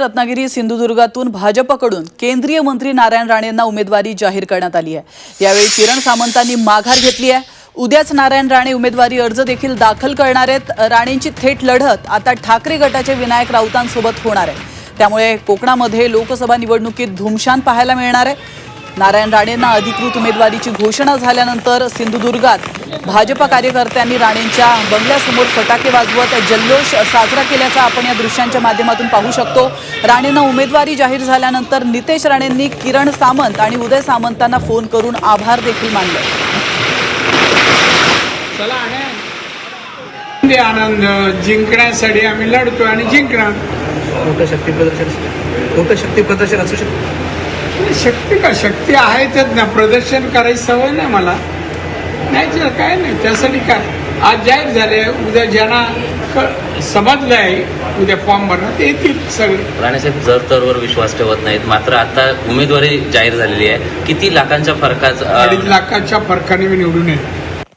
रत्नागिरी सिंधुदुर्गातून भाजपकडून केंद्रीय मंत्री नारायण राणेंना उमेदवारी जाहीर करण्यात आली आहे. यावेळी किरण सामंतांनी माघार घेतली आहे. उद्याच नारायण राणे उमेदवारी अर्ज देखील दाखल करणार आहेत. राणेंची थेट लढत आता ठाकरे गटाचे विनायक राऊतांसोबत होणार आहे. त्यामुळे कोकणामध्ये लोकसभा निवडणुकीत धुमशान पाहायला मिळणार आहे. नारायण राणेंना अधिकृत उमेदवारीची घोषणा झाल्यानंतर सिंधुदुर्गात भाजपा कार्यकर्त्यांनी राणेंच्या बंगल्यासमोर फटाके वाजवत जल्लोष साजरा केल्याचा आपण या दृश्यांच्या माध्यमातून पाहू शकतो. राणेंना उमेदवारी जाहीर झाल्यानंतर नितेश राणेंनी किरण सामंत आणि उदय सामंतांना फोन करून आभार देखील मानले. चला आनंद दे आनंद. जिंकण्यासाठी आम्ही लढतो आणि जिंकणार. मोठं शक्ती प्रदर्शन मोठं शक्ती. प्रदर्शन असू शकतं. शक्ती का? शक्ती आहेतच ना प्रदर्शन करायची सवय नाही मला. नाही काय नाही. त्यासाठी काय? आज जाहीर झाले उद्या ज्यांना क- समजलं आहे उद्या फॉर्म भरणार ते येतील सगळे. राणेसाहेब जर तरवर विश्वास ठेवत नाहीत मात्र आता उमेदवारी जाहीर झालेली आहे. किती लाखांच्या फरकात अडीच लाखाच्या फरकाने मी निवडून येईल.